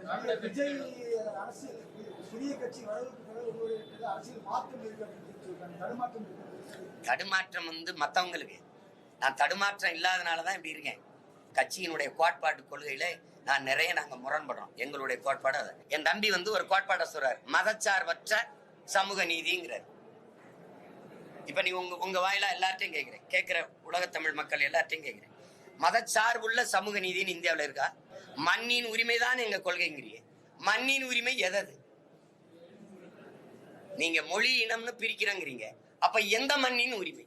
விஜய் அரசியல் புதிய கட்சி வரவுக்கு அரசியல் மாற்றம் தடுமாற்றம் தடுமாற்றம் வந்து மற்றவங்களுக்கு நான் தடுமாற்றம் இல்லாதனால தான் இப்படி இருக்கேன். கட்சியினுடைய கோட்பாட்டு கொள்கையில நான் நிறைய நாங்க முரண்படுறோம். எங்களுடைய கோட்பாடு அது என் தம்பி வந்து ஒரு கோட்பாடை சொல்றாரு. மதச்சார்பற்ற சமூக நீதிங்கிறார். இப்ப நீ உங்க உங்க வாயிலா எல்லார்ட்டையும் கேட்கிறேன் கேட்கிற உலகத் தமிழ் மக்கள் எல்லார்ட்டையும் கேட்கிறேன் மதச்சார்புள்ள சமூக நீதின்னு இந்தியாவுல இருக்கா? மண்ணின் உரிமை தான் எங்க கொள்கைங்கிறிய மண்ணின் உரிமை எதது? நீங்க மொழி இனம்னு பிரிக்கிறங்கிறீங்க. அப்ப எந்த மண்ணின் உரிமை?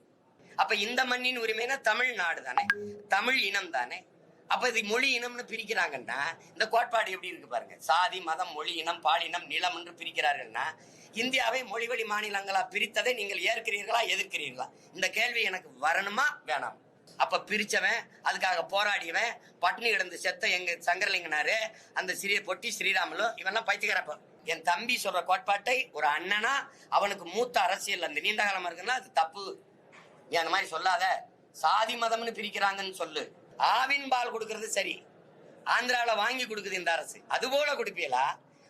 அப்ப இந்த மண்ணின் உரிமைனா தமிழ்நாடு தானே? தமிழ் இனம் தானே? அப்ப இது மொழி இனம்னு பிரிக்கிறாங்கன்னா இந்த கோட்பாடு எப்படி இருக்கு பாருங்க. சாதி மதம் மொழி இனம் பாலினம் நிலம் என்று பிரிக்கிறார்கள்னா இந்தியாவை மொழிவழி மாநிலங்களா பிரித்ததை நீங்கள் ஏற்கிறீர்களா எதிர்க்கிறீர்களா? இந்த கேள்வி எனக்கு வரணுமா வேணாம்? அப்ப பிரிச்சவன் அதுக்காக போராடியவன் பட்டினி கிடந்து செத்த எங்க சங்கரலிங்கனாரு அந்த சிறிய பொட்டி ஸ்ரீராமலும் இவெல்லாம் பைத்தியக்காரப்ப. என் தம்பி சொல்ற கோட்பாட்டை ஒரு அண்ணனா அவனுக்கு மூத்த அரசியல் அந்த நீண்ட காலமா இருக்குன்னா அது தப்பு. நீ அந்த மாதிரி சொல்லாத. சாதி மதம்னு பிரிக்கிறாங்கன்னு சொல்லு. ஆவின் பால் கொடுக்கறது சரி. ஆந்திராவில் வாங்கி கொடுக்குது இந்த அரசு. அது போல கொடுப்பீங்களா?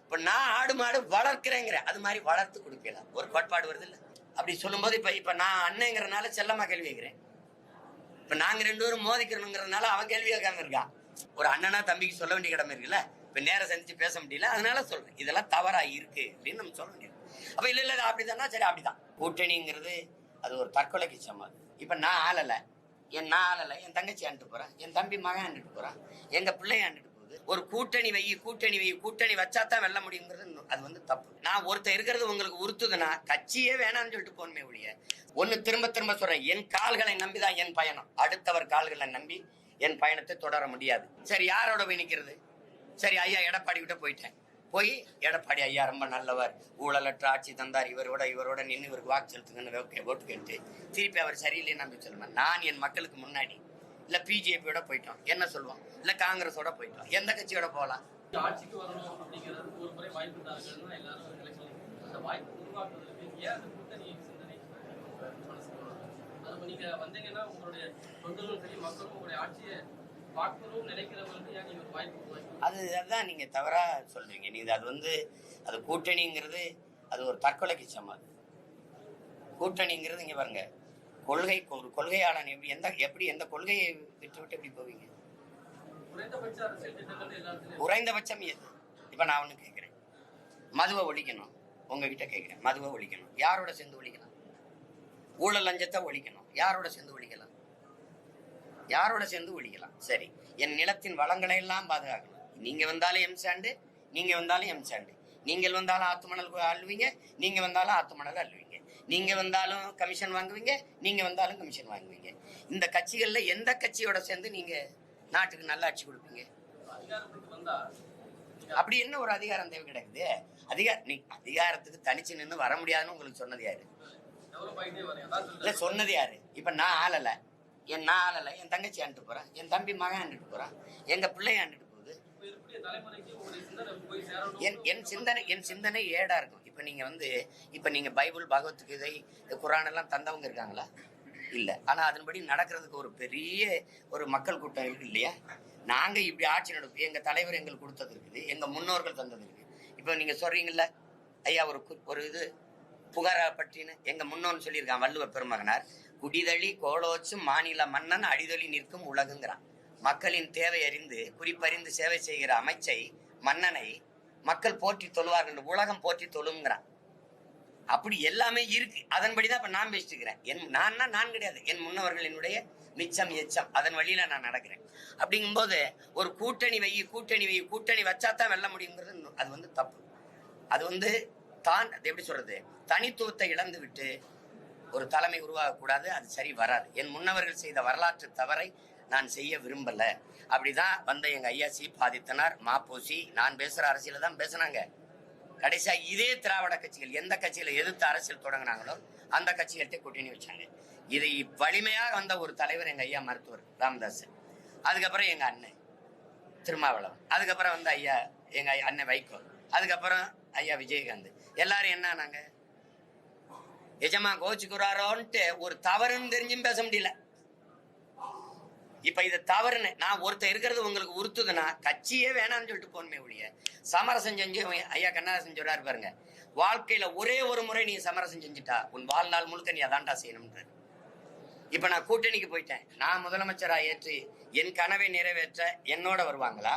இப்ப நான் ஆடு மாடு வளர்க்கிறேங்கிற அது மாதிரி வளர்த்து கொடுப்பீங்களா? ஒரு கோட்பாடு வருது இல்லை? அப்படி சொல்லும்போது இப்ப இப்ப நான் அண்ணங்கிறனால செல்லமா கேள்வி கேட்கிறேன். இப்போ நாங்க ரெண்டு பேரும் மோதிக்கிறோங்கிறதுனால அவன் கேள்வி கேட்காம இருக்கான் ஒரு அண்ணனா தம்பிக்கு சொல்ல வேண்டிய கடமை இருக்குல்ல? இப்போ நேரம் சந்திச்சு பேச முடியல அதனால சொல்றேன். இதெல்லாம் தவறா இருக்கு அப்படின்னு நம்ம சொல்ல முடியாது அப்போ இல்லை இல்லை இது அப்படிதானா சரி அப்படிதான் கூட்டணிங்கிறது அது ஒரு தற்கொலைக்கு சமம். இப்போ நான் ஆளலை. என் நான் ஆளலை. என் தங்கச்சி ஆண்டுட்டு போறான் என் தம்பி மகன் ஆண்டுட்டு போறான் எங்க பிள்ளைய ஆண்டுட்டு ஒரு கூட்டணி வை கூட்டணி வை கூட்டணி வச்சா தான் வெல்ல முடியுங்கிறது அது வந்து தப்பு. நான் ஒருத்தர் இருக்கிறது உங்களுக்கு உறுத்துதுன்னா கட்சியே வேணாம்னு சொல்லிட்டு போனமே ஒழிய ஒண்ணு திரும்ப திரும்ப சொல்றேன் என் கால்களை நம்பிதான் என் பயணம். அடுத்தவர் கால்களை நம்பி என் பயணத்தை தொடர முடியாது. சரி யாரோட போய் நிற்கிறது சரி ஐயா எடப்பாடி கிட்ட போயிட்டேன். போய் எடப்பாடி ஐயா ரொம்ப நல்லவர் ஊழலற்ற ஆட்சி தந்தார் இவரோட இவரோட நின்று இவருக்கு வாக்கு செலுத்துங்கன்னு ஓட்டு கேட்டு திருப்பி அவர் சரியில்லைன்னு நம்பி சொல்லுவேன் நான் என் மக்களுக்கு முன்னாடி இல்ல பிஜேபியோட போயிட்டோம். என்ன சொல்லுவோம் இல்ல காங்கிரஸோட போயிட்டோம். எந்த கட்சியோட போகலாம்? ஆட்சிக்கு வரணும் அப்படிங்கிறதுக்கு ஒரு முறை வாய்ப்பு தாருங்கன்னு எல்லாரும் எலெக்ஷன் அந்த வாய்ப்பு உருவாக்குவதற்கு ஏன் அந்த கூட்டணி சிந்தனை மனசுக்கு வரும்? அது நீங்க வந்தீங்கன்னா உங்களுடைய தொண்டர்களும் சரி மக்களும் உங்களுடைய ஆட்சியை அது அதுதான் நீங்க தவறா சொல்றீங்க. நீங்க அது வந்து அது கூட்டணிங்கிறது அது ஒரு தற்கொலைக்கு சமம். கூட்டணிங்கிறது இங்க பாருங்க கொள்கை ஒரு கொள்கையாளன் எப்படி எந்த எப்படி எந்த கொள்கையை விட்டு விட்டு எப்படி போவீங்க குறைந்தபட்சம் எது? இப்ப நான் ஒண்ணு கேட்கிறேன் மதுவை ஒழிக்கணும். உங்ககிட்ட கேட்கிறேன் மதுவை ஒழிக்கணும். யாரோட சேர்ந்து ஒழிக்கலாம்? ஊழல் லஞ்சத்தை ஒழிக்கணும். யாரோட சேர்ந்து ஒழிக்கலாம்? யாரோட சேர்ந்து ஒழிக்கலாம்? சரி. என் நிலத்தின் வளங்களை எல்லாம் பாதுகாக்கணும். நீங்க வந்தாலும் எம் சாண்டு நீங்க வந்தாலும் எம் சாண்டு. நீங்கள் வந்தாலும் ஆத்து மணல் அள்ளுவீங்க நீங்க வந்தாலும் ஆத்து மணல் அள்ளுவீங்க நீங்க வந்தாலும் கமிஷன் வாங்குவீங்க நீங்க வந்தாலும் கமிஷன் வாங்குவீங்க. இந்த கட்சிகள்ல எந்த கட்சியோட சேர்ந்து நீங்க நாட்டுக்கு நல்லாட்சி கொடுப்பீங்க? அப்படி என்ன ஒரு அதிகாரம் தேவை கிடைக்குது அதிகார நீ அதிகாரத்துக்கு தனிச்சு நின்று வர முடியாதுன்னு உங்களுக்கு சொன்னது யாரு? இல்ல சொன்னது யாரு? இப்ப நான் ஆளல. என் நான் ஆளல. என் தங்கச்சி ஆண்டுட்டு போறான் என் தம்பி மகன் ஆண்டுட்டு போறான் எங்க பிள்ளை ஆண்டுட்டு போகுது. என் என் சிந்தனை என் சிந்தனை ஏடா இருக்கும். இப்போ நீங்கள் வந்து இப்போ நீங்கள் பைபிள் பகவத் கீதை குரான் எல்லாம் தந்தவங்க இருக்காங்களா? இல்லை. ஆனால் அதன்படி நடக்கிறதுக்கு ஒரு பெரிய ஒரு மக்கள் கூட்டம் இருக்குது இல்லையா? நாங்கள் இப்படி ஆட்சி நடப்பு எங்கள் தலைவர் எங்களுக்கு கொடுத்தது இருக்குது எங்கள் முன்னோர்கள் தந்தது இருக்குது. இப்போ நீங்கள் சொல்கிறீங்கள ஐயா ஒரு ஒரு இது புகாரா பற்றின்னு எங்கள் முன்னோன்னு சொல்லியிருக்கான் வள்ளுவ பெருமகனார் குடிதழி கோலோச்சும் மாநில மன்னன் அடிதொலி நிற்கும் உலகுங்கிறான். மக்களின் தேவை அறிந்து குறிப்பறிந்து சேவை செய்கிற அமைச்சை மன்னனை மக்கள் போற்றி தொழுவார்கள் உலகம் போற்றி தொழுங்கிறான். அப்படி எல்லாமே இருக்கு. அதன்படிதான் இப்ப நான் பேசிட்டு என் நான்னா நான் கிடையாது. என் முன்னவர்கள் என்னுடைய மிச்சம் எச்சம். அதன் வழியில நான் நடக்கிறேன். அப்படிங்கும்போது ஒரு கூட்டணி வை கூட்டணி வை கூட்டணி வச்சா தான் வெல்ல முடியுங்கிறது அது வந்து தப்பு. அது வந்து தான் அது எப்படி சொல்றது? தனித்துவத்தை இழந்து விட்டு ஒரு தலைமை உருவாகக்கூடாது. அது சரி வராது. என் முன்னவர்கள் செய்த வரலாற்று தவறை நான் செய்ய விரும்பலை. அப்படிதான் வந்த எங்க ஐயா சி பாதித்தனார் மாப்போசி நான் பேசுற அரசியல தான் பேசுனாங்க. கடைசியா இதே திராவிட கட்சிகள் எந்த கட்சியில எதிர்த்து அரசியல் தொடங்கினாங்களோ அந்த கட்சிகள்கிட்ட கூட்டணி வச்சாங்க. இதை வலிமையாக வந்த ஒரு தலைவர் எங்க ஐயா மருத்துவர் ராமதாஸ் அதுக்கப்புறம் எங்க அண்ணன் திருமாவளவன். அதுக்கப்புறம் வந்து ஐயா எங்க ஐயா அண்ணன் வைகோ. அதுக்கப்புறம் ஐயா விஜயகாந்த். எல்லாரும் என்ன ஆனாங்க? எஜமா கோச்சுக்குறாரோன்ட்டு ஒரு தவறுன்னு தெரிஞ்சும் பேச முடியல. இப்ப இது தவறுன்னு நான் ஒருத்தர் இருக்கிறது உங்களுக்கு உறுத்துதுன்னா கட்சியே வேணாம்னு சொல்லிட்டு போகணுமே ஒழிய சமரசம் செஞ்சு ஐயா கண்ணதாசன் சொல்றாரு பாருங்க வாழ்க்கையில ஒரே ஒரு முறை நீ சமரசம் செஞ்சுட்டா உன் வாழ்நாள் முழுக்க நீ அதான்டா செய்யணும்ன்றாரு. இப்ப நான் கூட்டணிக்கு போயிட்டேன் நான் முதலமைச்சரா ஏற்று என் கனவை நிறைவேற்ற என்னோட வருவாங்களா?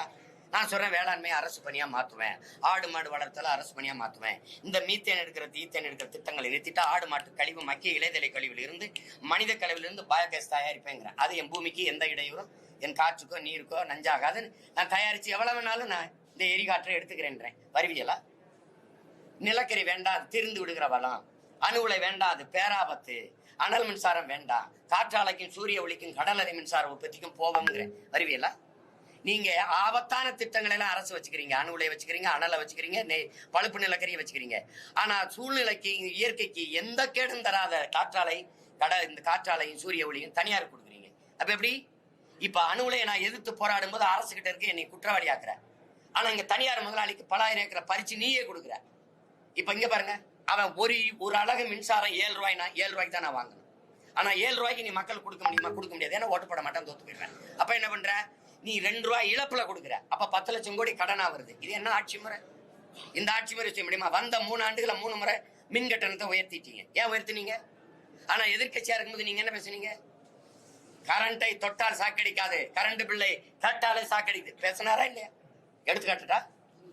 நான் சொல்றேன் வேளாண்மையை அரசு பணியா மாத்துவேன். ஆடு மாடு வளர்த்தல அரசு பணியா மாத்துவேன். இந்த மீத்தேன் எடுக்கிற ஈத்தேன் எடுக்கிற திட்டங்களை நிறுத்திட்டா ஆடு மாட்டு கழிவு மக்கிய இலைதலை கழிவுல இருந்து மனித கழிவிலிருந்து பயோகேஸ் தயாரிப்பேங்கிறேன் அது என் பூமிக்கு எந்த இடையூறும் என் காற்றுக்கோ நீருக்கோ நஞ்சாகாதுன்னு நான் தயாரிச்சு எவ்வளவு வேணாலும் நான் இந்த எரிகாற்றை எடுத்துக்கிறேன்றேன். வருவியலா நிலக்கரி வேண்டாம் திருந்து விடுகிற வளம். அணு உலை வேண்டாம் அது பேராபத்து. அனல் மின்சாரம் வேண்டாம் காற்றாலைக்கும் சூரிய ஒளிக்கும் கடல் அலை மின்சார உற்பத்திக்கும் போவோம்ங்கிறேன் வருவியலா நீங்க ஆபத்தான திட்டங்களை எல்லாம் அரசு வச்சுக்கிறீங்க. அணு உலையை வச்சுக்கிறீங்க அனலை வச்சுக்கிறீங்க நெ- பழுப்பு நிலக்கரியை வச்சுக்கிறீங்க. ஆனா சூழ்நிலைக்கு இயற்கைக்கு எந்த கேடும் தராத காற்றாலை கடை இந்த காற்றாலையும் சூரிய ஒளியும் தனியார் கொடுக்குறீங்க. அப்ப எப்படி? இப்ப அணு உலையை நான் எதிர்த்து போராடும் போது அரசு கிட்ட இருக்கு என்னை குற்றவாளி ஆக்குற. ஆனா இங்க தனியார் முதலாளிக்கு பலாயிரம் ஏக்கரை பறிச்சு நீயே கொடுக்குற. இப்ப இங்க பாருங்க அவன் ஒரு ஒரு அழகு மின்சாரம் ஏழு ரூபாய்னா ஏழு ரூபாய்க்கு தான் நான் வாங்கணும். ஆனா ஏழு ரூபாய்க்கு நீ மக்கள் கொடுக்க முடியுமா? கொடுக்க முடியாது. ஏன்னா ஓட்டு போட மாட்டேன் தோத்து போயிடுறேன். அப்ப என்ன பண்ற? நீ ரெண்டு ரூபாய் இழப்புல கொடுக்குற. அப்ப பத்து லட்சம் கோடி கடனா வருது. இது என்ன ஆட்சி முறை? இந்த ஆட்சி முறை செய்ய முடியுமா? வந்த மூணு ஆண்டுகளை மூணு முறை மின் கட்டணத்தை உயர்த்திட்டீங்க. ஏன் உயர்த்தினீங்க? ஆனா எதிர்கட்சியா இருக்கும்போது நீங்க என்ன பேசுனீங்க? கரண்டை தொட்டால் சாக்கடிக்காது. கரண்ட் பில்லை தட்டாலே சாக்கடிக்குது. பேசினாரா இல்லையா? எடுத்துக்காட்டுட்டா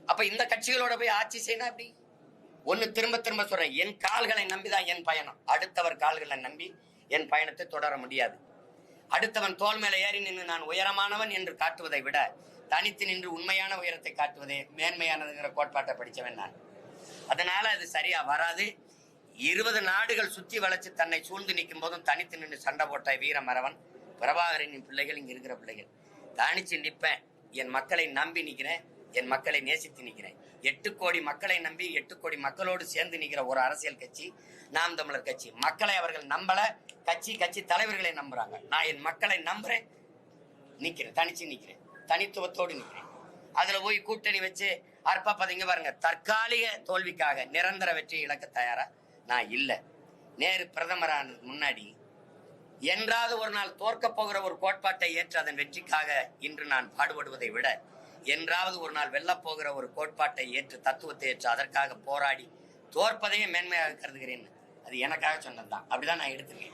அப்ப இந்த கட்சிகளோட போய் ஆட்சி செய்யணும் அப்படி ஒன்னு திரும்ப திரும்ப சொல்றேன். என் கால்களை நம்பிதான் என் பயணம். அடுத்தவர் கால்களை நம்பி என் பயணத்தை தொடர முடியாது. அடுத்தவன் தோல் மேல ஏறி நின்று நான் உயரமானவன் என்று காட்டுவதை விட தனித்து நின்று உண்மையான உயரத்தை காட்டுவதே மேன்மையானதுங்கிற கோட்பாட்டை படித்தவன் நான். அதனால அது சரியா வராது. இருபது நாடுகள் சுத்தி வளைச்சு தன்னை சூழ்ந்து நிற்கும் போதும் தனித்து நின்று சண்டை போட்ட வீரமரவன். பிரபாகரனின் பிள்ளைகள் இங்க இருக்கிற பிள்ளைகள். தனிச்சு நிற்பேன். என் மக்களை நம்பி நிற்கிறேன். என் மக்களை நேசித்து நிற்கிறேன். எட்டு கோடி மக்களை நம்பி எட்டு கோடி மக்களோடு சேர்ந்து நிற்கிற ஒரு அரசியல் கட்சி நாம் தமிழர் கட்சி. மக்களை அவர்கள் நம்பல கட்சி கட்சி தலைவர்களை நம்புறாங்க. நான் என் மக்களை நம்புறேன் நிற்கிறேன் தனிச்சு நிற்கிறேன் தனித்துவத்தோடு நிற்கிறேன். அதுல போய் கூட்டணி வச்சு அற்ப பாருங்க தற்காலிக தோல்விக்காக நிரந்தர வெற்றி இழக்க தயாரா? நான் இல்லை. நேரு பிரதமரானதுக்கு முன்னாடி என்றாவது ஒரு நாள் தோற்க போகிற ஒரு கோட்பாட்டை ஏற்று அதன் வெற்றிக்காக இன்று நான் பாடுபடுவதை விட என்றாவது ஒரு நாள் வெல்லப் போகிற ஒரு கோட்பாட்டை ஏற்று தத்துவத்தை ஏற்று அதற்காக போராடி தோற்பதையே மேன்மையாக கருதுகிறேன் அது எனக்காக சொன்னதுதான். அப்படிதான் நான் எடுத்துருக்கேன்.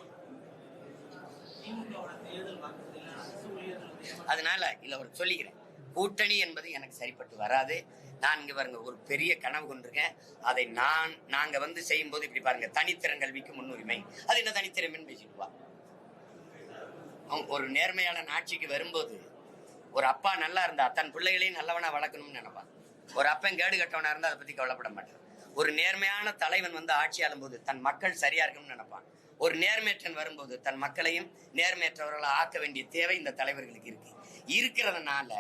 அதனால இல்ல ஒரு சொல்லிக்கிறேன். கூட்டணி என்பது எனக்கு சரிப்பட்டு வராது. நான் இங்க பாருங்க ஒரு பெரிய கனவு கொண்டிருக்கேன். அதை நான் நாங்க வந்து செய்யும் போது இப்படி பாருங்க தனித்திறன் கல்விக்கு முன்னுரிமை. அது என்ன தனித்திறமைன்னு பேசிட்டு வா. ஒரு நேர்மையான ஆட்சிக்கு வரும்போது ஒரு அப்பா நல்லா இருந்தா தன் பிள்ளைகளையும் நல்லவனா வளர்க்கணும்னு நினைப்பான். ஒரு அப்பன் கேடு கட்டவனா இருந்தா அதை பத்தி கவலைப்பட மாட்டான். ஒரு நேர்மையான தலைவன் வந்து ஆட்சி ஆளும்போது தன் மக்கள் சரியா இருக்கணும்னு நினைப்பான். ஒரு நேர்மையற்றன் வரும்போது தன் மக்களையும் நேர்மையற்றவர்களை ஆக்க வேண்டிய தேவை இந்த தலைவர்களுக்கு இருக்கு. இருக்கிறதுனால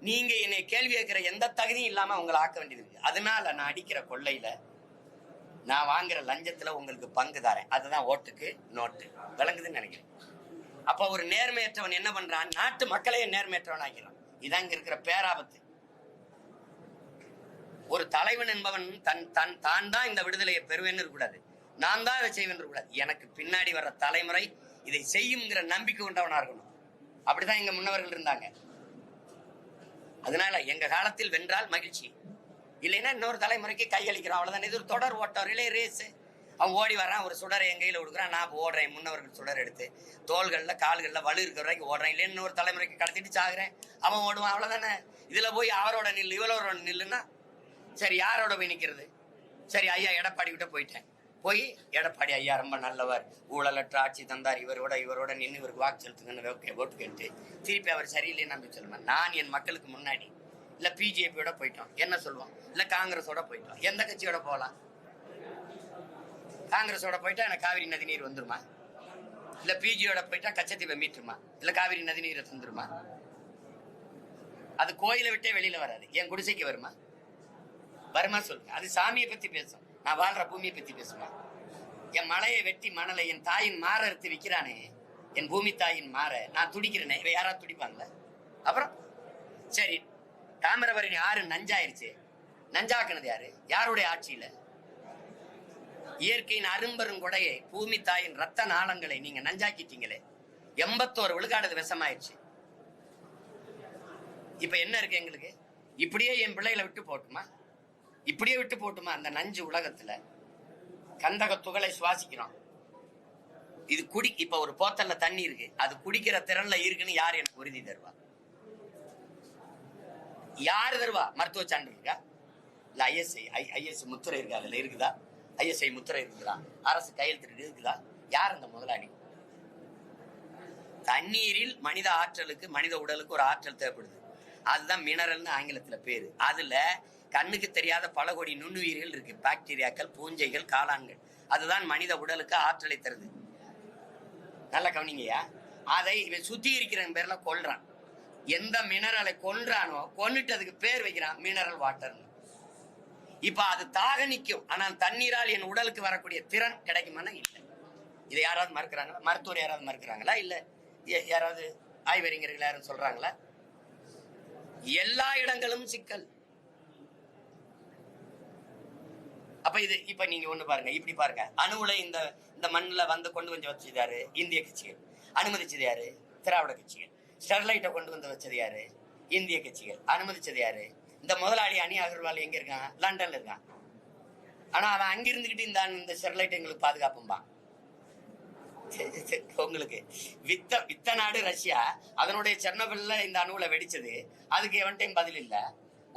நீங்க என்னை கேள்வி கேட்கிற எந்த தகுதியும் இல்லாம உங்களை ஆக்க வேண்டியது இருக்கு. அதனால நான் அடிக்கிற கொள்ளையில நான் வாங்குற லஞ்சத்துல உங்களுக்கு பங்கு தரேன். அதுதான் ஓட்டுக்கு நோட்டு. விளங்குதுன்னு நினைக்கிறேன். அப்ப ஒரு நேர்மையற்றவன் என்ன பண்றான்? நாட்டு மக்களையே நேர்மையற்றவன் ஆகிறான் இதான் இங்க இருக்கிற பேராபத்து. ஒரு தலைவன் என்பவன் தன் தன் தான் தான் இந்த விடுதலையை பெறுவேன்னு இருக்கக்கூடாது. நான் தான் இதை செய்வேன் இருக்கக்கூடாது. எனக்கு பின்னாடி வர்ற தலைமுறை இதை செய்யுங்கிற நம்பிக்கை கொண்டவனா இருக்கணும். அப்படிதான் எங்க முன்னவர்கள் இருந்தாங்க. அதனால எங்க காலத்தில் வென்றால் மகிழ்ச்சி. இல்லைன்னா இன்னொரு தலைமுறைக்கு கையளிக்கிறோம். அவ்வளவுதான். இது ஒரு தொடர் ஓட்டம். Relay race. அவன் ஓடி வரான் ஒரு சுடரை என் கையில் கொடுக்குறான். நான் ஓடுறேன் முன்னவர்கள் சுடர் எடுத்து தோள்களில் கால்களில் வலு இருக்கிற வரைக்கும் ஓடுறேன். இல்லைன்னு இன்னொரு தலைமுறைக்கு கடத்திட்டு சாகுறேன். அவன் ஓடுவான் அவ்வளோதானே இதில் போய் அவரோட நில் இவளோட நில்லுன்னா சரி யாரோட போய் நிற்கிறது சரி ஐயா எடப்பாடி கிட்ட போயிட்டேன். போய் எடப்பாடி ஐயா ரொம்ப நல்லவர் ஊழலற்ற ஆட்சி தந்தார். இவரோட இவரோட நின்று இவருக்கு வாக்கு செலுத்துங்கன்னு ஓட்டு கேட்டு திருப்பி அவர் சரியில்லைன்னு நம்பி சொல்லுவேன். நான் என் மக்களுக்கு முன்னாடி இல்லை பிஜேபியோட போயிட்டோம். என்ன சொல்லுவோம் இல்லை காங்கிரஸோட போயிட்டோம். எந்த கட்சியோட போகலாம் காங்கிரஸோட போயிட்டா எனக்கு காவிரி நதி நீர் வந்துருமா? இல்ல பிஜியோட போயிட்டா கச்சத்தீவை மீட்டுருமா? இல்ல காவிரி நதி நீரை தந்துருமா? அது கோயிலை விட்டே வெளியில வராது. என் குடிசைக்கு வருமா? வருமா சொல்லுங்க. அது சாமியை பத்தி பேசும். நான் வாழ்ற பூமியை பத்தி பேசுமா? என் மலையை வெட்டி மணலை என் தாயின் மாற அறுத்து விற்கிறானே. என் பூமி தாயின் மாற. நான் துடிக்கிறேனே. இவ யாராவது துடிப்பாங்களா அப்புறம்? சரி. தாமிரபரணி ஆறு நஞ்சாயிருச்சு. நஞ்சாக்குனது யாரு? யாருடைய ஆட்சியில? இயற்கையின் அரும்பெருங்கொடையை பூமி தாயின் ரத்த நாளங்களை நீங்க நஞ்சாக்கிட்டீங்களே. எண்பத்தோரு விழுக்காடு விஷமாயிருச்சு இப்ப என்ன இருக்கு எங்களுக்கு? இப்படியே என் பிள்ளைகளை விட்டு போட்டுமா இப்படியே விட்டு போட்டுமா அந்த நஞ்சு உலகத்துல கந்தக துகளை சுவாசிக்கிறோம். இது குடி இப்ப ஒரு போத்தல்ல தண்ணி இருக்கு. அது குடிக்கிற திறன்ல இருக்குன்னு யார் எனக்கு உறுதி தருவா? யாரு தருவா? மருத்துவ சான்று இருக்கா? இல்ல ஐஎஸ்ஐ ஐஎஸ்ஐ முத்துரை இருக்கா? அதுல இருக்குதா? ஐஎஸ்ஐ முத்திரை இருக்குதா? அரசு கையெழுத்து இருக்குதா? யார் அந்த முதலாளி? தண்ணீரில் மனித ஆற்றலுக்கு மனித உடலுக்கு ஒரு ஆற்றல் தேவைப்படுது. அதுதான் மினரல்னு ஆங்கிலத்தில் பேரு. அதுல கண்ணுக்கு தெரியாத பல கோடி நுண்ணுயிர்கள் இருக்கு. பாக்டீரியாக்கள் பூஞ்சைகள் காளான்கள். அதுதான் மனித உடலுக்கு ஆற்றலை தருது. நல்லா கவனிங்கய்யா? அதை இவன் சுத்தி இருக்கிற பேர்ல கொல்றான். எந்த மினரலை கொல்றானோ கொன்னுட்டதுக்கு பேர் வைக்கிறான் மினரல் வாட்டர்னு இப்ப அது தாக நிக்கும். ஆனால் தண்ணீரால் என் உடலுக்கு வரக்கூடிய திறன் கிடைக்குமானா இல்லை. இதை யாராவது மறுக்கிறாங்களா? மருத்துவர் யாராவது மறுக்கிறாங்களா? இல்ல. யாராவது ஆய்வறிஞர்கள் யாரும் சொல்றாங்களா? எல்லா இடங்களும் சிக்கல். அப்ப இது இப்ப நீங்க ஒண்ணு பாருங்க. இப்படி பாருங்க. அணுவுல இந்த இந்த மண்ணுல வந்து கொண்டு வந்து வச்சது யாரு? இந்திய கட்சிகள். அனுமதிச்சது யாரு? திராவிட கட்சிகள். ஸ்டெர்லைட்டை கொண்டு வந்து வச்சது யாரு? இந்திய கட்சிகள். அனுமதிச்சது யாரு? இந்த முதலாளி அணி அகர்வால் எங்க இருக்கான்? லண்டன்ல இருக்கான். ஆனா அவன் அங்க இருந்துகிட்டு இந்த இந்த ஸ்டெர்லைட் எங்களுக்கு பாதுகாப்பும்பான் உங்களுக்கு வித்த வித்த நாடு ரஷ்யா. அதனுடைய செர்னபில்ல இந்த அணுவில் வெடிச்சது. அதுக்கு எவன்டையும் பதில் இல்லை.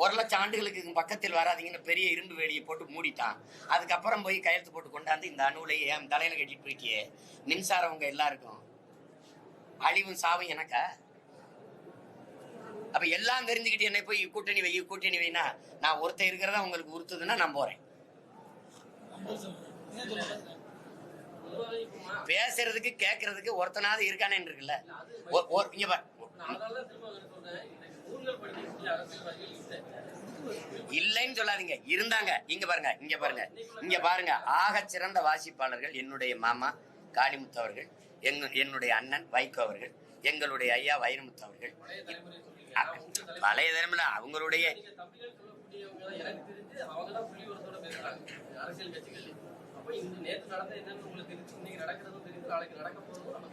ஒரு லட்சம் ஆண்டுகளுக்கு பக்கத்தில் வராதீங்கன்னு பெரிய இரும்பு வேலியை போட்டு மூடிட்டான். அதுக்கப்புறம் போய் கையெழுத்து போட்டு கொண்டாந்து இந்த அணுவிலையே என் தலையில கட்டிட்டு போயிட்டியே? மின்சாரம் உங்க எல்லாருக்கும். அழிவும் சாவும் எனக்கா? அப்ப எல்லாம் தெரிஞ்சுக்கிட்டு என்னை போய் கூட்டணி வை கூட்டணி வைனா நான் ஒருத்தன் இருக்கிறதா உங்களுக்கு உறுத்துதுன்னா நான் போறேன். பேசுறதுக்கு கேட்கறதுக்கு ஒருத்தனாவது இருக்கானே இருக்குல்ல. இங்க பாரு. இல்லைன்னு சொல்லாதீங்க. இருந்தாங்க. இங்க பாருங்க இங்க பாருங்க. இங்க பாருங்க. ஆக சிறந்த வாசிப்பாளர்கள் என்னுடைய மாமா காளிமுத்து அவர்கள் எங்க என்னுடைய அண்ணன் வைகோ அவர்கள் எங்களுடைய ஐயா வைரமுத்து அவர்கள். பழைய தலைமுறை அவங்களுடைய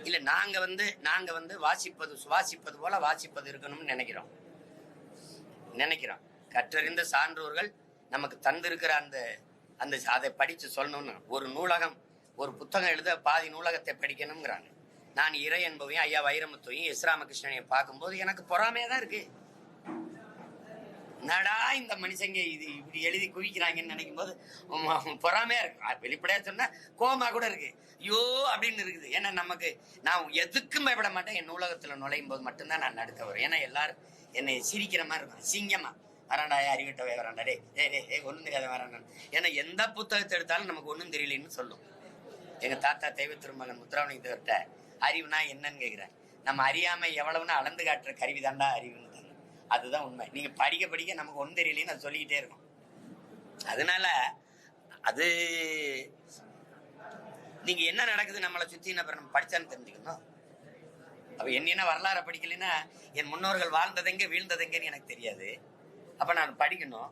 இல்ல நாங்க வந்து நாங்க வந்து வாசிப்பது சுவாசிப்பது போல வாசிப்பது இருக்கணும்னு நினைக்கிறோம். நினைக்கிறோம். கற்றறிந்த சான்றோர்கள் நமக்கு தந்திருக்கிற அந்த அந்த அதை படிச்சு சொல்லணும்னு. ஒரு நூலகம் ஒரு புத்தகம் எழுத பாதி நூலகத்தை படிக்கணுங்கிறாங்க நான் இறை என்பவையும் ஐயா வைரமுத்தையும் எஸ் ராமகிருஷ்ணனையும் பார்க்கும்போது எனக்கு பொறாமையா தான் இருக்கு. என்னடா இந்த மனுஷங்க இது இப்படி எழுதி குவிக்கிறாங்கன்னு நினைக்கும் போது பொறாமையா இருக்கும் வெளிப்படையா சொன்னா கோமா கூட இருக்கு. ஐயோ அப்படின்னு இருக்குது. ஏன்னா நமக்கு நான் எதுக்கும் பயப்பட மாட்டேன். என் நூலகத்துல நுழையும் போது மட்டும்தான் நான் நடத்த வரும். ஏன்னா எல்லாரும் என்னை சிரிக்கிற மாதிரி இருக்கும். சிங்கமா. வராண்டா அறிவிட்டவே வராண்டா டே ஏ டே ஏ ஒன்றும் தெரியாத வராண்டான் ஏன்னா எந்த புத்தகத்தை எடுத்தாலும் நமக்கு ஒன்றும் தெரியலன்னு சொல்லும். எங்க தாத்தா தெய்வ திருமகன் முத்துராமலிங்கத்தவர்கிட்ட அறிவுனா என்னன்னு கேட்குறேன் நம்ம அறியாமை எவ்வளவுன்னு அளந்து காட்டுற கருவி தாண்டா அறிவுன்னு அதுதான் உண்மை. நீங்க படிக்க படிக்க நமக்கு ஒன்றும் தெரியலன்னு அது சொல்லிக்கிட்டே இருக்கும். அதனால அது நீங்க என்ன நடக்குது நம்மளை சுத்தி அப்புறம் நம்ம படிச்சான்னு தெரிஞ்சுக்கணும். அப்ப என்ன வரலாற படிக்கலைன்னா என் முன்னோர்கள் வாழ்ந்ததெங்க வீழ்ந்ததெங்கன்னு எனக்கு தெரியாது. அப்ப நான் படிக்கணும்.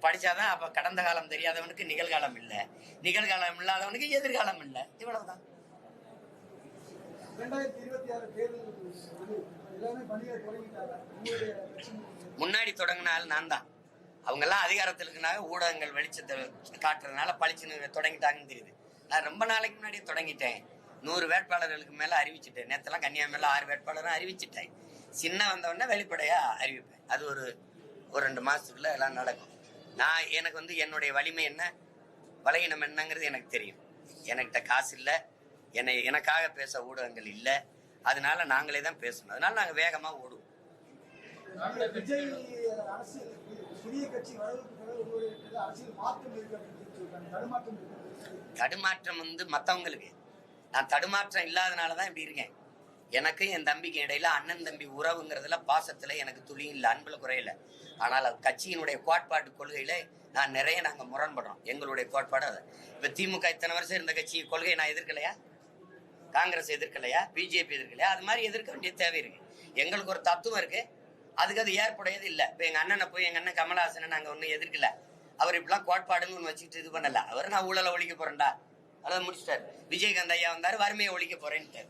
படிச்சாதான் அப்ப கடந்த காலம் தெரியாதவனுக்கு நிகழ்காலம் இல்லை. நிகழ்காலம் இல்லாதவனுக்கு எதிர்காலம் இல்லை. இவ்வளவுதான். முன்னாடி தொடங்கினால் நான் தான். அவங்க எல்லாம் அதிகாரத்தில் இருக்கனால ஊடகங்கள் வெளிச்சத்தை காட்டுறதுனால பளிச்சுன்னு தொடங்கிட்டாங்கன்னு தெரியுது. நான் ரொம்ப நாளைக்கு முன்னாடியே தொடங்கிட்டேன். நூறு வேட்பாளர்களுக்கு மேல அறிவிச்சிட்டேன். நேற்றுலாம் கன்னியாகுமரியில ஆறு வேட்பாளரும் அறிவிச்சிட்டேன். சின்ன வந்தவொடனே வெளிப்படையா அறிவிப்பேன். அது ஒரு ஒரு ரெண்டு மாசத்துக்குள்ள எல்லாம் நடக்கும். நான் எனக்கு வந்து என்னுடைய வலிமை என்ன? பலகீனம் என்னங்கிறது எனக்கு தெரியும். என்கிட்ட காசு இல்லை. என்னை எனக்காக பேச ஊடகங்கள் இல்லை. அதனால நாங்களே தான் பேசணும். அதனால நாங்க வேகமா ஓடுவோம். தடுமாற்றம் வந்து மத்தவங்களுக்கு. நான் தடுமாற்றம் இல்லாதனால தான் இப்படி இருக்கேன். எனக்கு என் தம்பிக்கு இடையில அண்ணன் தம்பி உறவுங்கிறதுல பாசத்துல எனக்கு துளியும் இல்லை அன்புல குறையல ஆனால் அது கட்சியினுடைய கோட்பாட்டு கொள்கையில நான் நிறைய நாங்க முரண்படுறோம். எங்களுடைய கோட்பாடு அது இப்ப திமுக இத்தனை வருஷம் இருந்த கட்சி கொள்கையை நான் எதிர்க்கலையா? காங்கிரஸ் எதிர்க்கலையா? பிஜேபி எதிர்க்கலையா? அது மாதிரி எதிர்க்க வேண்டிய தேவை இருக்கு. எங்களுக்கு ஒரு தத்துவம் இருக்கு. அதுக்கு அது ஏற்புடையது இல்ல. இப்ப எங்க அண்ணனை போய் எங்க அண்ணன் கமலஹாசனை நாங்க ஒன்றும் எதிர்க்கல. அவர் இப்படிலாம் கோட்பாடுன்னு ஒண்ணு வச்சுக்கிட்டு இது பண்ணல. அவர் நான் ஊழலை ஒழிக்க போறேன்டா. அதை முடிச்சிட்டாரு. விஜயகாந்த் ஐயா வந்தாரு வறுமையை ஒழிக்க போறேன்ட்டாரு.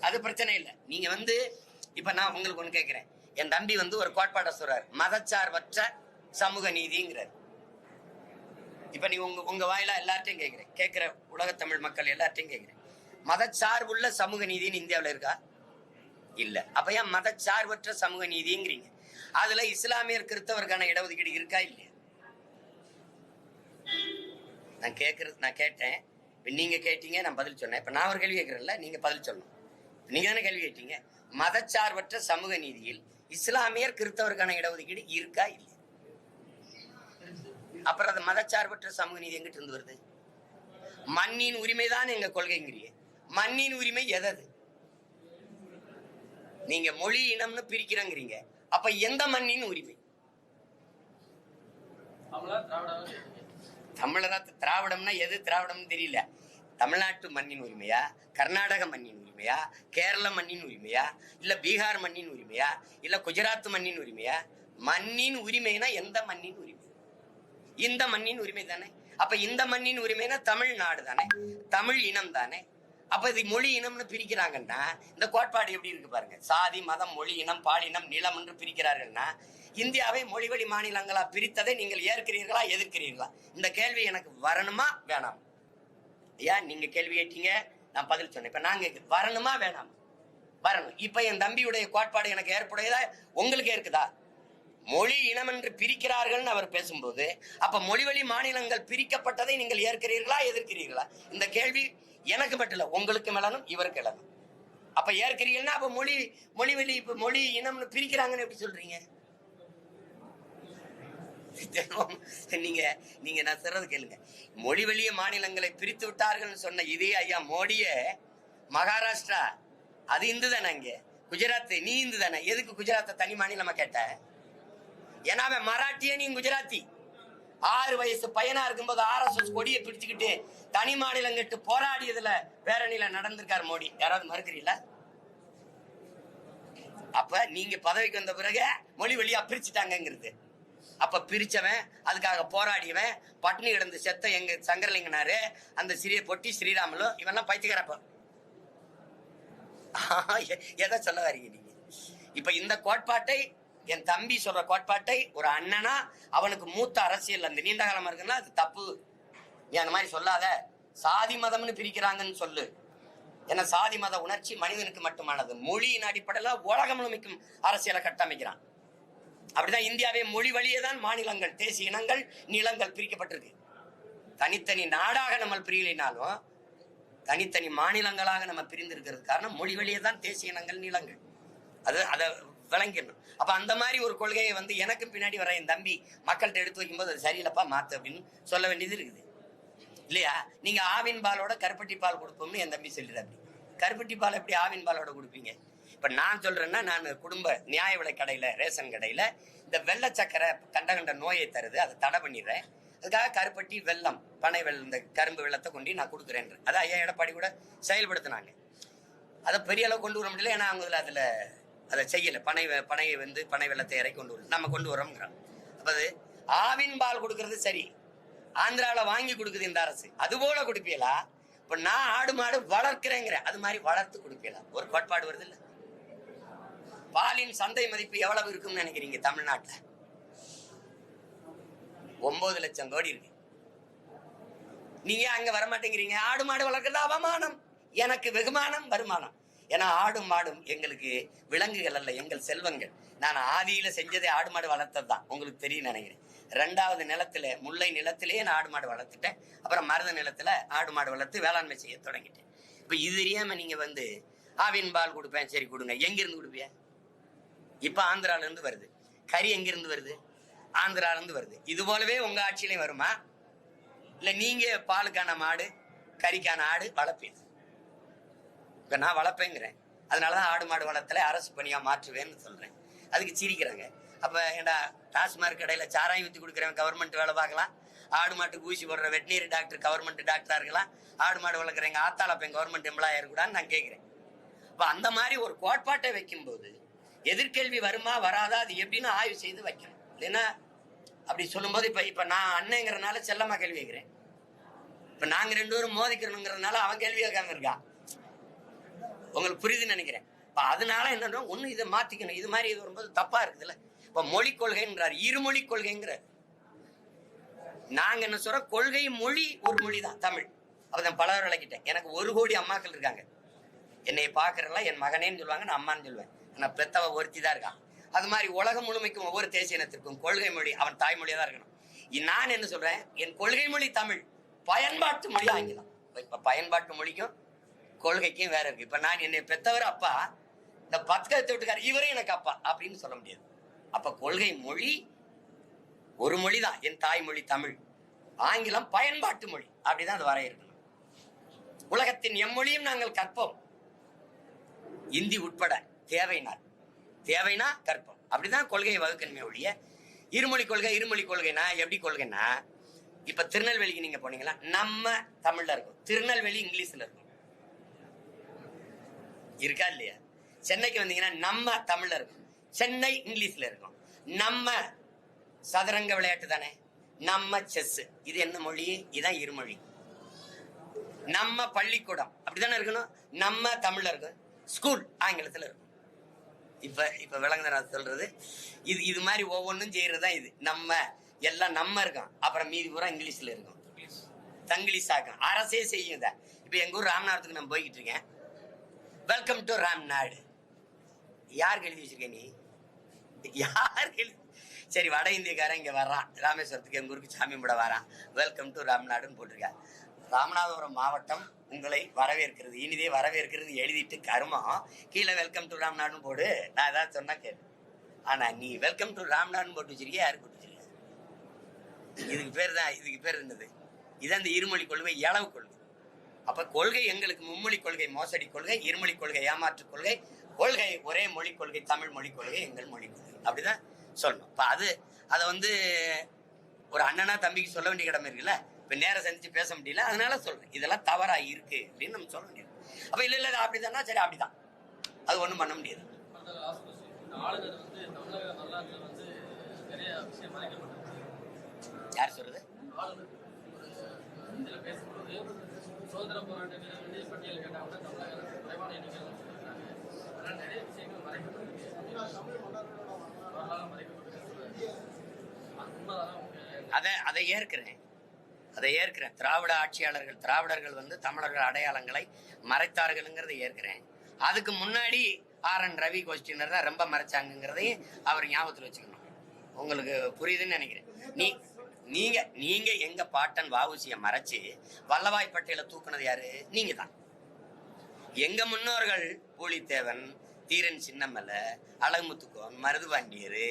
அது பிரச்சனை இல்லை. நீங்க வந்து இப்ப நான் உங்களுக்கு ஒண்ணு கேட்கிறேன் என் தம்பி வந்து ஒரு கோட்பாட்டை சொல்றாரு. மதச்சார்பற்ற சமூக நீதிங்கிறார். இப்போ நீ உங்க உங்க வாயிலாக எல்லார்ட்டையும் கேட்குறேன் கேட்குற உலக தமிழ் மக்கள் எல்லார்ட்டையும் கேட்குறேன் மதச்சார்புள்ள சமூக நீதின்னு இந்தியாவில் இருக்கா? இல்லை. அப்போ ஏன் மதச்சார்பற்ற சமூக நீதிங்கிறீங்க? அதுல இஸ்லாமியர் கிறிஸ்தவருக்கான இடஒதுக்கீடு இருக்கா இல்லையா? நான் கேட்கறது நான் கேட்டேன். இப்போ நீங்கள் கேட்டீங்க நான் பதில் சொன்னேன். இப்போ நான் ஒரு கேள்வி கேட்குறேன்ல நீங்கள் பதில் சொல்லணும். நீங்கள் தானே கேள்வி கேட்டீங்க. மதச்சார்பற்ற சமூக நீதியில் இஸ்லாமியர் கிறிஸ்தவருக்கான இடஒதுக்கீடு இருக்கா இல்லையா? அப்புறம் அது மதச்சார்பற்ற சமூக நீதி எங்கிட்டு இருந்து வருது? மண்ணின் உரிமை தான் எங்க கொள்கைங்கிறியே மண்ணின் உரிமை எதது? நீங்க மொழி இனம்னு பிரிக்கிறங்கிறீங்க. அப்ப எந்த மண்ணின் உரிமை? தமிழா தமிழரா திராவிடம்னா எது திராவிடம்னு தெரியல. தமிழ்நாட்டு மண்ணின் உரிமையா? கர்நாடக மண்ணின் உரிமையா? கேரள மண்ணின் உரிமையா? இல்ல பீகார் மண்ணின் உரிமையா? இல்ல குஜராத் மண்ணின் உரிமையா? மண்ணின் உரிமைனா எந்த மண்ணின் உரிமை? இந்த மண்ணின் உரிமை தானே? அப்ப இந்த மண்ணின் உரிமைனா தமிழ்நாடு தானே? தமிழ் இனம் தானே? அப்ப இது மொழி இனம்னு பிரிக்கிறாங்கன்னா இந்த கோட்பாடு எப்படி இருக்கு பாருங்க. சாதி மதம் மொழி இனம் பாலினம் நிலம் என்று பிரிக்கிறார்கள்னா இந்தியாவை மொழிவழி மாநிலங்களா பிரித்ததை நீங்கள் ஏற்கிறீர்களா எதிர்க்கிறீர்களா? இந்த கேள்வி எனக்கு வரணுமா வேணாம்? ஏன் நீங்க கேள்வி கேட்டீங்க? நான் பதில் சொன்னேன். இப்ப நாங்க வரணுமா வேணாம்? வரணும். இப்ப என் தம்பியுடைய கோட்பாடு எனக்கு ஏற்புடையதா? உங்களுக்கு இருக்குதா மொழி இனம் என்று பிரிக்கிறார்கள்னு அவர் பேசும்போது அப்ப மொழிவழி மாநிலங்கள் பிரிக்கப்பட்டதை நீங்கள் ஏற்கிறீர்களா எதிர்க்கிறீர்களா? இந்த கேள்வி எனக்கு மட்டும் இல்ல உங்களுக்கு மேலனும் இவருக்கு எழணும் அப்ப ஏற்கிறீங்கன்னா அப்ப மொழி மொழிவழி இப்ப மொழி இனம்னு பிரிக்கிறாங்கன்னு எப்படி சொல்றீங்க? நீங்க நீங்க நான் சொல்றது கேளுங்க. மொழி வழிய மாநிலங்களை பிரித்து விட்டார்கள் சொன்ன இதே ஐயா மோடிய மகாராஷ்டிரா அது இந்து தானே அங்கே? குஜராத் நீ இந்து தானே எதுக்கு குஜராத்தை தனி மாநிலமா கேட்ட? ஏன்னா அவன் மராட்டியே நீ குஜராத்தி. ஆறு வயசு பையனா இருக்கும்போது ஆர்எஸ்எஸ் கொடியை பிடிச்சுக்கிட்டு தனி மாநிலம் கட்டு போராடியதுல பேரணியில நடந்திருக்காரு மோடி. யாராவது மறுக்கிறீங்களா அப்ப நீங்க பதவிக்கு வந்த பிறகு மொழி வழியா பிரிச்சுட்டாங்கங்கிறது. அப்ப பிரிச்சவன் அதுக்காக போராடியவன் பட்னி கிடந்து செத்த எங்க சங்கரலிங்கனாரு அந்த சிறிய பொட்டி ஸ்ரீராமலும் இவெல்லாம் பைத்தியக்காரப்ப. எதை சொல்ல வரீங்க நீங்க? இப்ப இந்த கோட்பாட்டை என் தம்பி சொல்ற கோட்பாட்டை ஒரு அண்ணனா அவனுக்கு மூத்த அரசியல் அந்த நீண்ட காலமா இருக்குன்னா அது தப்பு. நீ அந்த மாதிரி சொல்லாத. சாதி மதம்னு பிரிக்கிறாங்கன்னு சொல்லு. ஏன்னா சாதி மத உணர்ச்சி மனிதனுக்கு மட்டுமானது. மொழியின் அடிப்படையில் உலகம் முழுமைக்கும் அரசியலை கட்டமைக்கிறான். அப்படிதான் இந்தியாவே மொழி வழியே தான் மாநிலங்கள் தேசிய இனங்கள் நிலங்கள் பிரிக்கப்பட்டிருக்கு. தனித்தனி நாடாக நம்ம பிரியலினாலும் தனித்தனி மாநிலங்களாக நம்ம பிரிந்திருக்கிறது காரணம் மொழி வழியே தான் தேசிய இனங்கள் நிலங்கள். அது அதை விளங்கிடணும். அப்ப அந்த மாதிரி ஒரு கொள்கையை வந்து எனக்கு பின்னாடி வர என் தம்பி மக்கள்கிட்ட எடுத்து வைக்கும்போது அது சரியில்லப்பா மாத்து அப்படின்னு சொல்ல வேண்டியது இருக்குது. இல்லையா? நீங்க ஆவின் பாலோட கருப்பட்டி பால் கொடுப்போம்னு என் தம்பி சொல்லிடுறாப்படி கருப்பட்டி பால் எப்படி ஆவின் பாலோட கொடுப்பீங்க? இப்ப நான் சொல்றேன்னா நான் குடும்ப நியாய விலை கடையில ரேஷன் கடையில இந்த வெள்ளை சக்கரை கண்ட கண்ட நோயை தருது அதை தடை பண்ணிடுறேன். அதுக்காக கருப்பட்டி வெல்லம் பனை வெள்ளம் இந்த கரும்பு வெள்ளத்தை கொண்டு நான் கொடுக்குறேன் அதை ஐயா எடப்பாடி கூட செயல்படுத்தினாங்க. அதை பெரிய அளவு கொண்டு வர முடியல ஏன்னா அவங்க அதில் அதுல அதை செய்யல. பனை பனையை வந்து பனை வெள்ளத்தை இறக்கி கொண்டு வரும். நம்ம கொண்டு வரோம்ங்கிறோம் அப்போ அது ஆவின் பால் கொடுக்கறது சரி. ஆந்திரால வாங்கி கொடுக்குது இந்த அரசு. அது போல கொடுப்பீங்களா? இப்ப நான் ஆடு மாடு வளர்க்கிறேங்கிற அது மாதிரி வளர்த்து கொடுப்பீங்களா? ஒரு கோட்பாடு வருது இல்ல? பாலின் சந்தை மதிப்பு எவ்வளவு இருக்கும்னு நினைக்கிறீங்க தமிழ்நாட்டுல? ஒன்பது லட்சம் கோடி இருக்கு. நீங்க அங்க வர மாட்டேங்கிறீங்க ஆடு மாடு வளர்க்கறது அவமானம். எனக்கு வெகுமானம் வருமானம். ஏன்னா ஆடும் மாடும் எங்களுக்கு விலங்குகள் அல்ல எங்கள் செல்வங்கள். நான் ஆதியில செஞ்சதே ஆடு மாடு வளர்த்தது தான் உங்களுக்கு தெரியும் நினைக்கிறேன். ரெண்டாவது நிலத்துல முல்லை நிலத்திலேயே நான் ஆடு மாடு வளர்த்துட்டேன். அப்புறம் மருத நிலத்துல ஆடு மாடு வளர்த்து வேளாண்மை செய்ய தொடங்கிட்டேன். இப்ப இது தெரியாம நீங்க வந்து ஆவின் பால் கொடுப்பேன் சரி கொடுங்க. எங்கிருந்து கொடுப்பியா? இப்ப ஆந்திரால இருந்து வருது. கறி எங்கிருந்து வருது? ஆந்திரால இருந்து வருது. இது போலவே உங்க ஆட்சியிலையும் வருமா? இல்ல நீங்க பாலுக்கான மாடு கறிக்கான ஆடு வளர்ப்பீங்க? இப்ப நான் வளர்ப்பேங்கிறேன். அதனால தான் ஆடு மாடு வளர்த்தல அரசு பணியாக மாற்றுவேன்னு சொல்கிறேன் அதுக்கு சிரிக்கிறாங்க. அப்போ ஏண்டா டாஸ்மார்க் கடையில் சாராயம் ஊற்றி கொடுக்குறவன் கவர்மெண்ட் வேலை பார்க்கலாம். ஆடு மாட்டுக்கு ஊசி போடுற வெட்டினரி டாக்டர் கவர்மெண்ட் டாக்டராக இருக்கலாம். ஆடு மாடு வளர்க்குறவங்க ஆத்தால பையன் கவர்மெண்ட் எம்ப்ளாயா இருக்கக்கூடாதுன்னு நான் கேட்குறேன். இப்போ அந்த மாதிரி ஒரு கோட்பாட்டை வைக்கும்போது எதிர்கேள்வி வருமா வராதா அது எப்படின்னு ஆய்வு செய்து வைக்கணும். இல்லைன்னா அப்படி சொல்லும்போது இப்போ இப்போ நான் அண்ணங்கிறனால செல்லமாக கேள்வி கேட்குறேன். இப்போ நாங்கள் ரெண்டு பேரும் மோதிக்கிறோங்கிறதுனால அவன் கேள்வி கேட்காம இருக்கான் உங்களுக்கு புரியுதுன்னு நினைக்கிறேன். இப்போ அதனால என்னன்னா ஒன்று இதை மாத்திக்கணும். இது மாதிரி இது வரும்போது தப்பா இருக்குதுல்ல. இப்ப மொழி கொள்கைன்றார். இருமொழி கொள்கைங்கிறார். நாங்க என்ன சொல்கிறோம் கொள்கை மொழி ஒரு மொழி தான் தமிழ். அப்பதான் பலர் விளக்கிட்டேன் எனக்கு ஒரு கோடி அம்மாக்கள் இருக்காங்க. என்னை பாக்குறலாம் என் மகனேன்னு சொல்லுவாங்க நான் அம்மான்னு சொல்லுவேன். ஆனால் பெத்தவ ஒருத்தி தான் இருக்கான் அது மாதிரி உலகம் முழுமைக்கும் ஒவ்வொரு தேசிய இனத்திற்கும் கொள்கை மொழி அவன் தாய்மொழியா தான் இருக்கணும். நான் என்ன சொல்றேன்? என் கொள்கை மொழி தமிழ். பயன்பாட்டு மொழி ஆங்கிலம் இப்ப பயன்பாட்டு மொழிக்கும் கொள்கைக்கும் வேற இருக்கு. இப்ப நான் என்னை பெத்தவர் அப்பா இந்த பத்து விட்டுக்காரு இவரே எனக்கு அப்பா அப்படின்னு சொல்ல முடியாது. அப்ப கொள்கை மொழி ஒரு மொழி தான் என் தாய்மொழி தமிழ். ஆங்கிலம் பயன்பாட்டு மொழி. அப்படிதான் அது வரையறுக்கணும். உலகத்தின் எம்மொழியும் நாங்கள் கற்போம். இந்தி உட்பட தேவைனால் தேவைனா கற்போம். அப்படிதான் கொள்கையை வகுக்கணுமே ஒழிய இருமொழி கொள்கை இருமொழி கொள்கைனா எப்படி கொள்கைன்னா இப்ப திருநெல்வேலிக்கு நீங்க போனீங்களா நம்ம தமிழ்ல இருக்கும். திருநெல்வேலி இங்கிலீஷ்ல இருக்கும். இருக்கா இல்லையா? சென்னைக்கு வந்தீங்கன்னா நம்ம தமிழ்ல இருக்கும். சென்னை இங்கிலீஷ்ல இருக்கும். நம்ம சதுரங்க விளையாட்டு தானே? நம்ம செஸ். இது என்ன மொழி? இதான் இருமொழி. நம்ம பள்ளிக்கூடம். அப்படிதானே இருக்கணும்? நம்ம தமிழ்ல இருக்கும். ஸ்கூல் ஆங்கிலத்துல இருக்கும். இப்ப இப்ப விளங்குற சொல்றது இது இது மாதிரி ஒவ்வொன்றும் செய்யறது தான் இது. நம்ம எல்லாம் நம்ம இருக்கோம். அப்புறம் மீதி பூரா இங்கிலீஷ்ல இருக்கும். தங்கிலீஷ் ஆக்கும் அரசே செய்யும் இதை. இப்ப எங்க ஊர் ராமநாதத்துக்கு நான் போய்கிட்டு இருக்கேன். வெல்கம் டு ராம்நாடு யாருக்கு எழுதி வச்சிருக்க நீ? யாருக்கு எழுதி சரி வட இந்தியக்காரன் இங்கே வர்றான். ராமேஸ்வரத்துக்கு எங்கள் ஊருக்கு சாமி கும்பிட வரான். வெல்கம் டு ராம்நாடுன்னு போட்டிருக்கா ராமநாதபுரம் மாவட்டம் உங்களை வரவேற்கிறது. இனிதே வரவேற்கிறது எழுதிட்டு கருமம் கீழே வெல்கம் டு ராம்நாடுன்னு போடு. நான் ஏதாவது சொன்னால் கேளு. ஆனால் நீ வெல்கம் டு ராம்நாடுன்னு போட்டு வச்சிருக்கியா? யாருக்கு போட்டு வச்சிருக்க? இதுக்கு பேர் தான் இதுக்கு பேர் என்னது? இது அந்த இருமொழி கொள்கை இளவு கொள்கை. அப்ப கொள்கை எங்களுக்கு மும்மொழி கொள்கை மோசடி கொள்கை இருமொழி கொள்கை ஏமாற்று கொள்கை. கொள்கை ஒரே மொழி கொள்கை தமிழ் மொழி கொள்கை எங்கள் மொழி கொள்கை. அப்படிதான் சொல்லணும். இப்ப அது அதை வந்து ஒரு அண்ணனா தம்பிக்கு சொல்ல வேண்டிய கடமை இருக்குல்ல? இப்ப நேரம் சந்திச்சு பேச முடியல அதனால சொல்றேன். இதெல்லாம் தவறா இருக்கு அப்படின்னு நம்ம சொல்ல முடியாது அப்ப இல்ல இல்ல அப்படிதானா சரி அப்படிதான். அது ஒண்ணும் பண்ண முடியாது. யார் சொல்றது? சுதந்திர போராட்ட வீரர்களுடைய பட்டியல் கேட்டால் கூட தமிழக அரசு குறைவான எண்ணிக்கையில் சொல்லியிருக்காங்க அதனால் நிறைய விஷயங்கள் மறைக்கப்பட்டிருக்கு. வரலாறு மறைக்கப்பட்டிருக்கு. உண்மைதான் அதை அதை ஏற்கிறேன். அதை ஏற்கிறேன். திராவிட ஆட்சியாளர்கள் திராவிடர்கள் வந்து தமிழர்கள் அடையாளங்களை மறைத்தார்கள்ங்கிறத ஏற்கிறேன். அதுக்கு முன்னாடி ஆர் என் ரவி கோஷ்டினர் தான் ரொம்ப மறைச்சாங்கிறதையும் அவர் ஞாபகத்தில் வச்சுக்கணும். உங்களுக்கு புரியுதுன்னு நினைக்கிறேன். நீ நீங்க நீங்க எங்க பாட்டன் வாவுசிய மறைச்சு வல்லபாய் பட்டேலை தூக்குனது யாரு? நீங்க தான் எங்க முன்னோர்கள் பூலித்தேவன் தீரன் சின்னமல அழகுமுத்துக்கோன் மருதுபாண்டியர்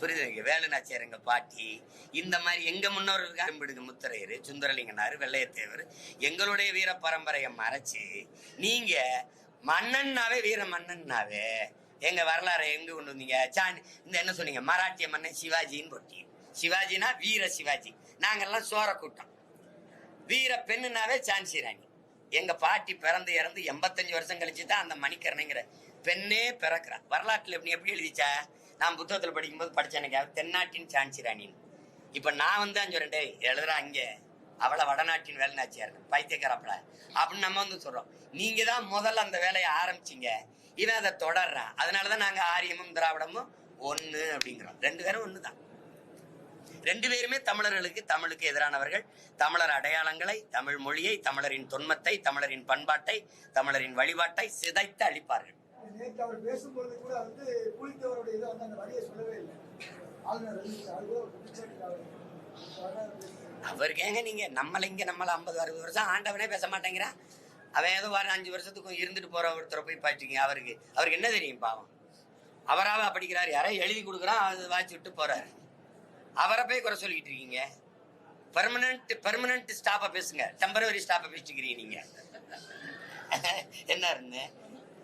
புரியுது எனக்கு? வேலுநாச்சியார் எங்க பாட்டி இந்த மாதிரி எங்க முன்னோர்களுக்கு காம்பிடுங்க முத்தரையர் சுந்தரலிங்கனார் வெள்ளையத்தேவர் எங்களுடைய வீர பரம்பரையை மறைச்சு நீங்க மன்னன்னாவே வீர மன்னன்னாவே எங்க வரலாறை எங்க கொண்டு வந்தீங்க? சாணி இந்த என்ன சொன்னீங்க? மராட்டிய மன்னன் சிவாஜின்னு போட்டீங்க. சிவாஜினா வீர சிவாஜி. நாங்கெல்லாம் சோர கூட்டம். வீர பெண்ணுனாவே சான்சி ராணி. எங்க பாட்டி பிறந்து இறந்து எண்பத்தஞ்சு வருஷம் கழிச்சு தான் அந்த மணிக்கரணைங்கிற பெண்ணே பிறக்கிறா. வரலாற்றுல எப்படி எப்படி எழுதிச்சா? நான் புத்தகத்தில் படிக்கும்போது படிச்சேன் எனக்கு. தென்னாட்டின் சான்சி ராணின்னு. இப்போ நான் வந்து அஞ்சு ரெண்டு எழுதுறா இங்கே. அவளை வடநாட்டின் வேலை நாச்சியார் பைத்தியக்காரப்பட. அப்படின்னு நம்ம வந்து சொல்கிறோம் நீங்கள் தான் முதல்ல அந்த வேலையை ஆரம்பிச்சீங்க. இவன் அதை தொடர்றான் அதனால தான் நாங்கள் ஆரியமும் திராவிடமும் ஒன்று அப்படிங்கிறோம். ரெண்டு பேரும் ஒன்று தான் ரெண்டு பேருமே தமிழர்களுக்கு தமிழுக்கு எதிரானவர்கள். தமிழர் அடையாளங்களை தமிழ் மொழியை தமிழரின் தொன்மத்தை தமிழரின் பண்பாட்டை தமிழரின் வழிபாட்டை சிதைத்து அழிப்பார்கள். நேற்று அவர் பேசும்பொழுது கூட வந்து புலித்தவருடைய இதை வந்து அந்த வரியை சொல்லவே இல்லை. ஆளுநர் அறிவிச்சார். அது கூட ஒரு குற்றச்சாட்டு அவர். வரலாறு பேசுறாரு. அவருக்கு ஏங்க நீங்க? நம்மள இங்க நம்மள ஐம்பது அறுபது வருஷம் ஆண்டவனே பேச மாட்டேங்கிறான் அவன் ஏதோ வர அஞ்சு வருஷத்துக்கும் இருந்துட்டு போற ஒருத்தரை போய் பாய்ச்சிங்க அவருக்கு. அவருக்கு என்ன தெரியும் பாவம்? அவராவா படிக்கிறாரு யாரோ எழுதி கொடுக்குறான் அது வாய்ச்சி விட்டு போறாரு. அவரை போய் குறை சொல்லிக்கிட்டு இருக்கீங்க. பெர்மனன்ட் பெர்மனன்ட் ஸ்டாப்பை பேசுங்க. டெம்பரவரி ஸ்டாப்பை பேசிட்டு இருக்கிறீங்க நீங்க. என்ன இருந்தேன்